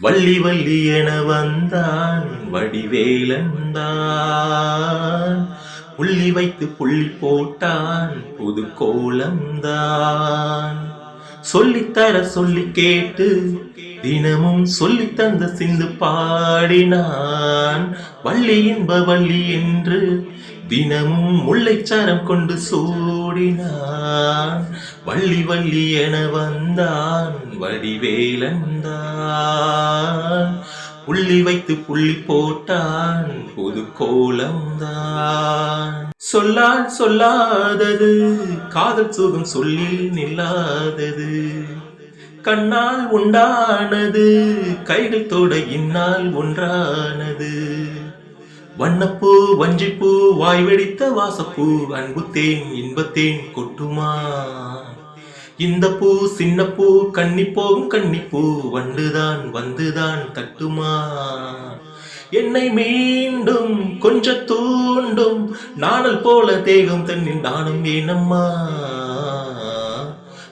வள்ளி வள்ளி என வந்தான் வடிவேலந்தான். புள்ளி வைத்து புள்ளி போட்டான் புது கோலம்தான் சொல்லித்தர சொல்லி கேட்டு தினமும் சொல்லி தந்த சிந்து பாடினான். வள்ளி இன்ப வள்ளி என்று தினமும் முல்லைச்சாரம் கொண்டு சூடினான். வள்ளி வள்ளி என வந்தான் வடிவேலந்தான். புள்ளி வைத்து புள்ளி போட்டான் புது கோலம்தான் சொல்லால் சொல்லாதது காதல் சுகம் சொல்லி நில்லாதது. கண்ணால் உண்டானது கைகள் தொட ஒன்றானது. வண்ணப்பூ வஞ்சிப்பூ வாய் வெடித்த வாசப்பூ அன்புத்தேன் இன்பத்தேன் கொட்டுமா? இந்த பூ சின்ன பூ கன்னி போகும் கன்னிப்பூ வந்துதான் வந்துதான் தட்டுமா? என்னை மீண்டும் கொஞ்ச தூண்டும் நாணல் போல தேகம் தன்னில் நானும் ஏனம்மா?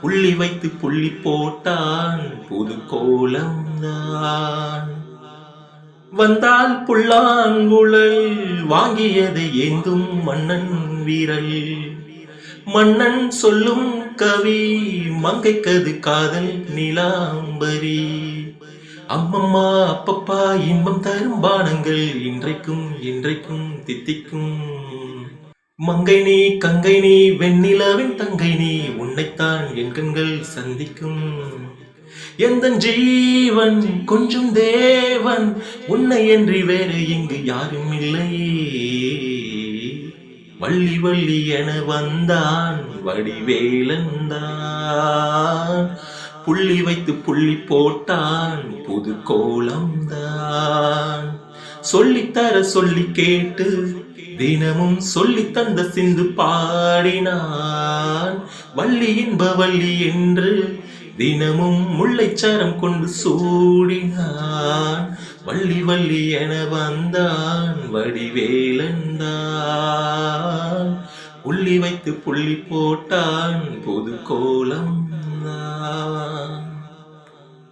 புள்ளி வைத்து புள்ளி போட்டான். புது கோலம்தான் வந்தால் புல்லாங்குழல் வாங்கியதை ஏந்தும் மன்னன் வீரல். மன்னன் சொல்லும் கவி மங்கைக்கது காதல் நிலாம்பரி. அம்மம்மா அப்பப்பா இன்பம் தரும் பானங்கள் இன்றைக்கும் இன்றைக்கும் தித்திக்கும். மங்கை நீ கங்கை நீ வெண்ணிலாவின் தங்கை நீ உன்னைத்தான் என் கண்கள் சந்திக்கும். எந்த ஜீவன் கொஞ்சம் தேவன் உன்னை என்று வேறு இங்கு யாரும் இல்லை. வள்ளி வள்ளி என வந்தான் வடிவேலந்தான் புள்ளி வைத்து புள்ளி போட்டான் புது கோலம்தான் சொல்லித்தர சொல்லி கேட்டு தினமும் சொல்லி தந்த சிந்து பாடினான். வள்ளி இன்ப வள்ளி என்று தினமும் முல்லைச்சாரம் கொண்டு சூடினான். வள்ளி வள்ளி என வந்தான் வடிவேலந்தான் புள்ளி வைத்து புள்ளி போட்டான் புது கோலம்